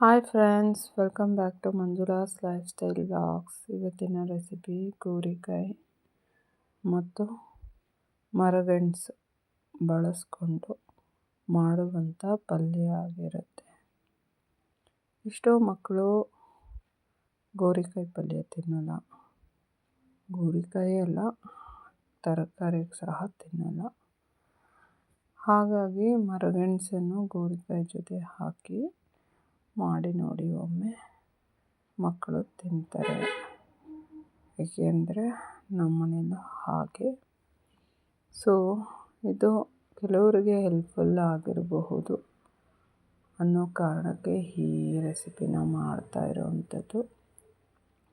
Hi friends welcome back to Manjula's life style blogs ಇವತ್ತಿನ recipe ಗೋರಿಕಾಯಿ ಮತ್ತು ಮರಗೆಣಸು ಬಳಸ್ಕೊಂಡು ಮಾಡುವಂಥ ಪಲ್ಯ ಆಗಿರುತ್ತೆ. ಎಷ್ಟೋ ಮಕ್ಕಳು ಗೋರಿಕಾಯಿ ಪಲ್ಯ ತಿನ್ನಲ್ಲ. ಗೋರಿಕಾಯಿ ಅಲ್ಲ ತರಕಾರಿಗೆ ಸಹ ತಿನ್ನಲ್ಲ. ಹಾಗಾಗಿ ಮರಗೆಣಸನ್ನು ಗೋರಿಕಾಯಿ ಜೊತೆ ಹಾಕಿ ಮಾಡಿ ನೋಡಿ ಒಮ್ಮೆ ಮಕ್ಕಳು ತಿಂತಾರೆ. ಏಕೆಂದರೆ ನಮ್ಮ ಹಾಗೆ. ಸೊ ಇದು ಕೆಲವರಿಗೆ ಹೆಲ್ಪ್ಫುಲ್ ಆಗಿರಬಹುದು ಅನ್ನೋ ಕಾರಣಕ್ಕೆ ಈ ರೆಸಿಪಿನ ಮಾಡ್ತಾ ಇರೋವಂಥದ್ದು.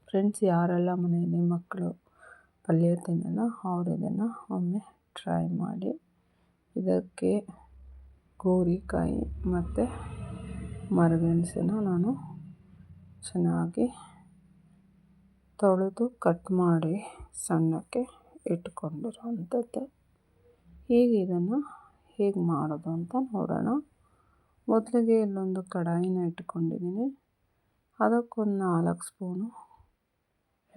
ಫ್ರೆಂಡ್ಸ್ ಯಾರೆಲ್ಲ ಮನೆಯಲ್ಲಿ ಮಕ್ಕಳು ಪಲ್ಯ ತಿನ್ನಲ್ಲ ಅವರು ಇದನ್ನು ಒಮ್ಮೆ ಟ್ರೈ ಮಾಡಿ. ಇದಕ್ಕೆ ಗೋರಿಕಾಯಿ ಮತ್ತು ಮರಗೆಣಸನ್ನು ನಾನು ಚೆನ್ನಾಗಿ ತೊಳೆದು ಕಟ್ ಮಾಡಿ ಸಣ್ಣಕ್ಕೆ ಇಟ್ಕೊಂಡಿರುವಂಥದ್ದು. ಈಗ ಇದನ್ನು ಹೇಗೆ ಮಾಡೋದು ಅಂತ ನೋಡೋಣ. ಮೊದಲಿಗೆ ಇಲ್ಲೊಂದು ಕಡಾಯಿನ ಇಟ್ಕೊಂಡಿದ್ದೀನಿ. ಅದಕ್ಕೊಂದು ನಾಲ್ಕು ಸ್ಪೂನು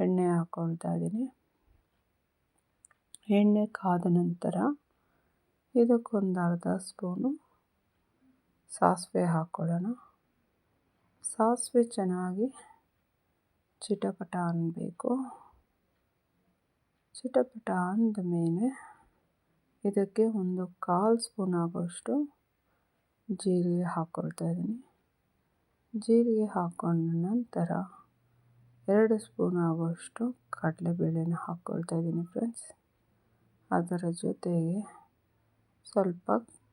ಎಣ್ಣೆ ಹಾಕ್ಕೊಳ್ತಾ ಇದ್ದೀನಿ. ಎಣ್ಣೆ ಕಾದ ನಂತರ ಇದಕ್ಕೊಂದು ಅರ್ಧ ಸ್ಪೂನು ಸಾಸಿವೆ ಹಾಕ್ಕೊಳ್ಳೋಣ ಸಾಸಿವೆ ಚೆನ್ನಾಗಿ ಚಿಟಪಟ ಅನ್ನಬೇಕು ಚಿಟಪಟ ಅಂದ ಮೇಲೆ ಇದಕ್ಕೆ ಒಂದು ಕಾಲು ಸ್ಪೂನ್ ಆಗೋಷ್ಟು ಜೀರಿಗೆ ಹಾಕ್ಕೊಳ್ತಾ ಇದ್ದೀನಿ. ಜೀರಿಗೆ ಹಾಕ್ಕೊಂಡ ನಂತರ ಎರಡು ಸ್ಪೂನ್ ಆಗೋಷ್ಟು ಕಡಲೆಬೇಳೆನ ಹಾಕ್ಕೊಳ್ತಾ ಇದ್ದೀನಿ ಫ್ರೆಂಡ್ಸ್. ಅದರ ಜೊತೆಗೆ ಸ್ವಲ್ಪ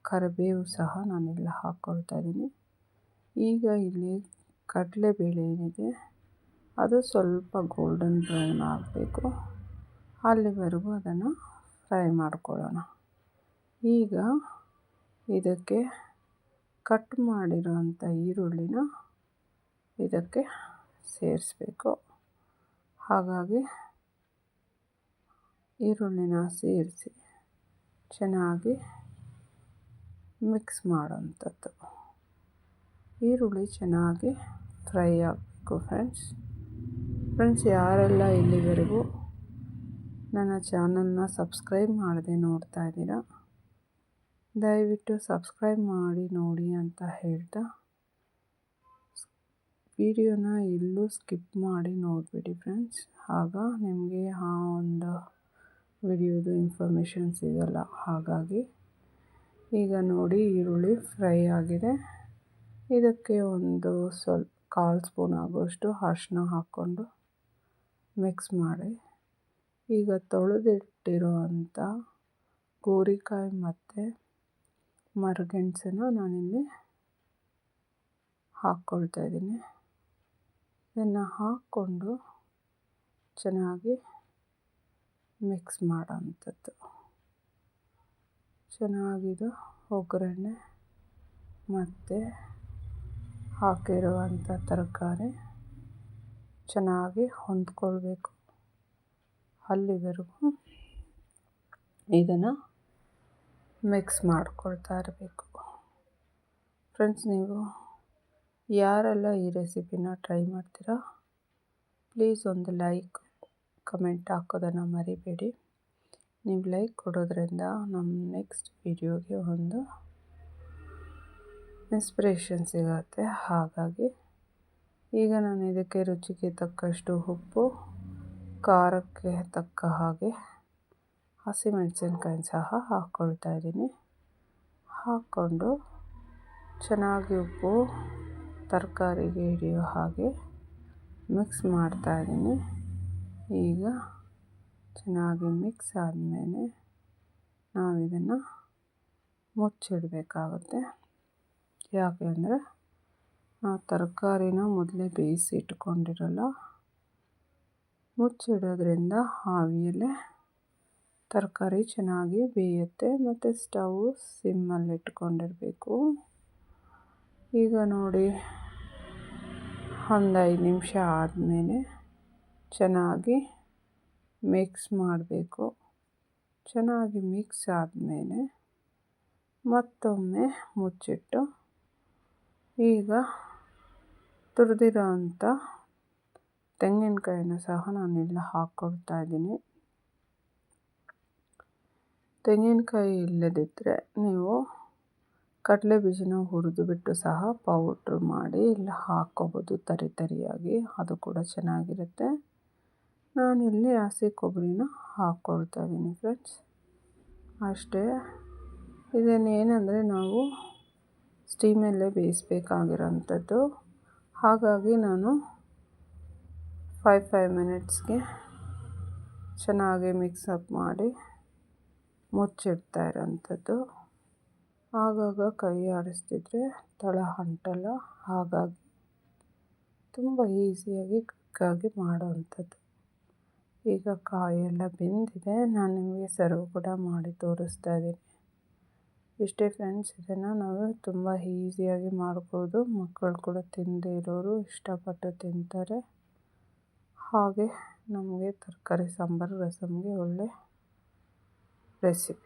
ಕರಿಬೇವು ಸಹ ನಾನಿಲ್ಲಿ ಹಾಕ್ಕೊಳ್ತಾ ಇದ್ದೀನಿ. ಈಗ ಇಲ್ಲಿ ಕಡಲೆಬೇಳೆ ಏನಿದೆ, ಅದು ಸ್ವಲ್ಪ ಗೋಲ್ಡನ್ ಬ್ರೌನ್ ಆಗಬೇಕು. ಅಲ್ಲಿವರೆಗೂ ಅದನ್ನು ಫ್ರೈ ಮಾಡ್ಕೊಳ್ಳೋಣ. ಈಗ ಇದಕ್ಕೆ ಕಟ್ ಮಾಡಿರೋಂಥ ಈರುಳ್ಳಿನ ಇದಕ್ಕೆ ಸೇರಿಸ್ಬೇಕು. ಹಾಗಾಗಿ ಈರುಳ್ಳಿನ ಸೇರಿಸಿ ಚೆನ್ನಾಗಿ ಮಿಕ್ಸ್ ಮಾಡೋವಂಥದ್ದು ಈರುಳ್ಳಿ ಚೆನ್ನಾಗಿ ಫ್ರೈ ಆಗಬೇಕು ಫ್ರೆಂಡ್ಸ್. ಫ್ರೆಂಡ್ಸ್, ಯಾರೆಲ್ಲ ಇಲ್ಲಿವರೆಗೂ ನನ್ನ ಚಾನಲ್ನ ಸಬ್ಸ್ಕ್ರೈಬ್ ಮಾಡದೆ ನೋಡ್ತಾ ಇದ್ದೀರಾ, ದಯವಿಟ್ಟು ಸಬ್ಸ್ಕ್ರೈಬ್ ಮಾಡಿ ನೋಡಿ ಅಂತ ಹೇಳ್ತಾ ವಿಡಿಯೋನ ಎಲ್ಲೂ ಸ್ಕಿಪ್ ಮಾಡಿ ನೋಡಿಬಿಡಿ ಫ್ರೆಂಡ್ಸ್. ಆಗ ನಿಮಗೆ ಆ ಒಂದು ವಿಡಿಯೋದು ಇನ್ಫಾರ್ಮೇಷನ್ ಸಿಗಲ್ಲ. ಹಾಗಾಗಿ ಈಗ ನೋಡಿ ಈರುಳ್ಳಿ ಫ್ರೈ ಆಗಿದೆ. ಇದಕ್ಕೆ ಒಂದು ಸ್ವಲ್ಪ ಕಾಲು ಸ್ಪೂನ್ ಆಗುವಷ್ಟು ಅರ್ಶಿನ ಹಾಕ್ಕೊಂಡು ಮಿಕ್ಸ್ ಮಾಡಿ. ಈಗ ತೊಳೆದಿಟ್ಟಿರುವಂಥ ಗೋರಿಕಾಯಿ ಮತ್ತು ಮರಗೆಣಸನ್ನು ನಾನಿಲ್ಲಿ ಹಾಕ್ಕೊಳ್ತಾ ಇದ್ದೀನಿ. ಇದನ್ನು ಹಾಕ್ಕೊಂಡು ಚೆನ್ನಾಗಿ ಮಿಕ್ಸ್ ಮಾಡೋಂಥದ್ದು ಚೆನ್ನಾಗಿದು ಒಗ್ಗರಣೆ ಮತ್ತು ಹಾಕಿರುವಂಥ ತರಕಾರಿ ಚೆನ್ನಾಗಿ ಹೊಂದ್ಕೊಳ್ಬೇಕು ಅಲ್ಲಿವರೆಗೂ ಇದನ್ನು ಮಿಕ್ಸ್ ಮಾಡ್ಕೊಳ್ತಾ ಇರಬೇಕು. ಫ್ರೆಂಡ್ಸ್ ನೀವು ಯಾರೆಲ್ಲ ಈ ರೆಸಿಪಿನ ಟ್ರೈ ಮಾಡ್ತೀರಾ ಪ್ಲೀಸ್ ಒಂದು ಲೈಕ್ ಕಮೆಂಟ್ ಹಾಕೋದನ್ನು ಮರಿಬೇಡಿ. ನೀವು ಲೈಕ್ ಕೊಡೋದ್ರಿಂದ ನಮ್ಮ ನೆಕ್ಸ್ಟ್ ವಿಡಿಯೋಗೆ ಒಂದು ಇನ್ಸ್ಪಿರೇಷನ್ ಸಿಗುತ್ತೆ. ಹಾಗಾಗಿ ಈಗ ನಾನು ಇದಕ್ಕೆ ರುಚಿಗೆ ತಕ್ಕಷ್ಟು ಉಪ್ಪು, ಖಾರಕ್ಕೆ ತಕ್ಕ ಹಾಗೆ ಹಸಿಮೆಣಸಿನ್ಕಾಯಿ ಸಹ ಹಾಕ್ಕೊಳ್ತಾ ಇದ್ದೀನಿ. ಹಾಕ್ಕೊಂಡು ಚೆನ್ನಾಗಿ ಉಪ್ಪು, ತರಕಾರಿಗೆ ಹಿಡಿಯೋ ಹಾಗೆ ಮಿಕ್ಸ್ ಮಾಡ್ತಾ ಇದ್ದೀನಿ. ಈಗ ಚೆನ್ನಾಗಿ ಮಿಕ್ಸ್ ಆದಮೇಲೆ ನಾವು ಇದನ್ನು ಮುಚ್ಚಿಡಬೇಕಾಗುತ್ತೆ. ಯಾಕೆ ಅಂದರೆ ನಾವು ತರಕಾರಿನ ಮೊದಲೇ ಬೇಯಿಸಿ ಇಟ್ಕೊಂಡಿರಲ್ಲ, ಮುಚ್ಚಿಡೋದ್ರಿಂದ ಆವಿಯಲ್ಲೇ ತರಕಾರಿ ಚೆನ್ನಾಗಿ ಬೇಯುತ್ತೆ. ಮತ್ತು ಸ್ಟವ್ ಸಿಮ್ಮಲ್ಲಿ ಇಟ್ಕೊಂಡಿರಬೇಕು. ಈಗ ನೋಡಿ, ಒಂದು ಐದು ನಿಮಿಷ ಆದಮೇಲೆ ಚೆನ್ನಾಗಿ ಮಿಕ್ಸ್ ಮಾಡಬೇಕು. ಚೆನ್ನಾಗಿ ಮಿಕ್ಸ್ ಆದಮೇಲೆ ಮತ್ತೊಮ್ಮೆ ಮುಚ್ಚಿಟ್ಟು ಈಗ ತುರಿದಿರೋ ಅಂಥ ತೆಂಗಿನಕಾಯಿನ ಸಹ ನಾನಿಲ್ಲಿ ಹಾಕ್ಕೊಳ್ತಾ ಇದ್ದೀನಿ. ತೆಂಗಿನಕಾಯಿ ಇಲ್ಲದಿದ್ದರೆ ನೀವು ಕಡಲೆ ಬೀಜನ ಹುರಿದು ಬಿಟ್ಟು ಸಹ ಪೌಡ್ರ್ ಮಾಡಿ ಇಲ್ಲಿ ಹಾಕ್ಕೋಬೋದು ತರಿ ತರಿಯಾಗಿ. ಅದು ಕೂಡ ಚೆನ್ನಾಗಿರುತ್ತೆ. ನಾನಿಲ್ಲಿ ಹಸಿ ಕೊಬ್ಬರಿನ ಹಾಕ್ಕೊಳ್ತಾ ಇದ್ದೀನಿ ಫ್ರೆಂಡ್ಸ್ ಅಷ್ಟೇ. ಇದನ್ನೇನೆಂದರೆ ನಾವು ಸ್ಟೀಮಲ್ಲೇ ಬೇಯಿಸ್ಬೇಕಾಗಿರೋಂಥದ್ದು. ಹಾಗಾಗಿ ನಾನು ಫೈವ್ ಫೈವ್ ಮಿನಿಟ್ಸ್ಗೆ ಚೆನ್ನಾಗಿ ಮಿಕ್ಸಪ್ ಮಾಡಿ ಮುಚ್ಚಿಡ್ತಾ ಇರೋಂಥದ್ದು. ಆಗಾಗ ಕೈ ಆಡಿಸ್ತಿದ್ರೆ ತಳ ಅಂಟಲ್ಲ ಹಾಗಾಗಿ ತುಂಬ ಈಸಿಯಾಗಿ ಕ್ವಿಕ್ಕಾಗಿ ಮಾಡೋವಂಥದ್ದು ಈಗ ಕಾಯೆಲ್ಲ ಬೆಂದಿದೆ. ನಾನು ನಿಮಗೆ ಸರ್ವ್ ಕೂಡ ಮಾಡಿ ತೋರಿಸ್ತಾ ಇದ್ದೀನಿ. ಇಷ್ಟೇ ಫ್ರೆಂಡ್ಸ್ ಇದನ್ನು ನಾವು ತುಂಬ ಈಸಿಯಾಗಿ ಮಾಡ್ಬೋದು. ಮಕ್ಕಳು ಕೂಡ ತಿನ್ನದೇ ಇರೋರು ಇಷ್ಟಪಟ್ಟು ತಿಂತಾರೆ. ಹಾಗೆ ನಮಗೆ ತರಕಾರಿ ಸಾಂಬಾರು ರಸಮ್ಗೆ ಒಳ್ಳೆ ರೆಸಿಪಿ